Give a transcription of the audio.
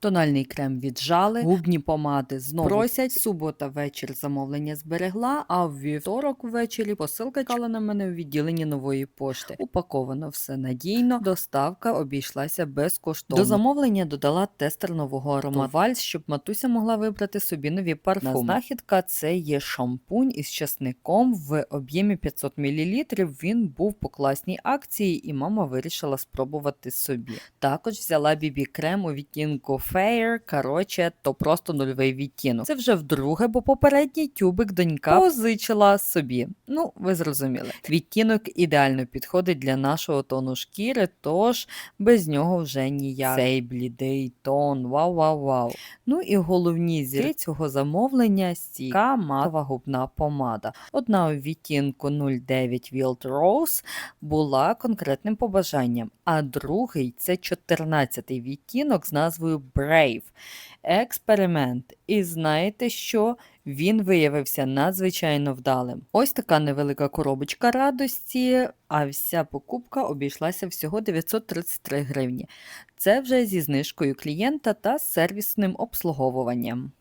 Тональний крем віджали, губні помади знову просять. Субота вечір замовлення зберегла, а в вівторок ввечері посилка чекала на мене у відділенні нової пошти. Упаковано все надійно, доставка обійшлася безкоштовно. До замовлення додала тестер нового аромату Вальс, щоб матуся могла вибрати собі нові парфуми. На знахідка це є шампунь із часником в об'ємі 500 мл. Він був по класній акції, і мама вирішила спробувати собі. Також взяла бібі крем у відтінку Fair, коротше, то просто нульовий відтінок. Це вже вдруге, бо попередній тюбик донька позичила собі. Ну, ви зрозуміли. Відтінок ідеально підходить для нашого тону шкіри, тож без нього вже ніяк. Цей блідий тон, вау-вау-вау. Ну і головні зірки цього замовлення стійка матова губна помада. Одна у відтінку 09 Wild Rose була конкретним побажанням, а другий це 14-й відтінок з назвою Brave. Експеримент. І знаєте що? Він виявився надзвичайно вдалим. Ось така невелика коробочка радості, а вся покупка обійшлася всього 933 гривні. Це вже зі знижкою клієнта та сервісним обслуговуванням.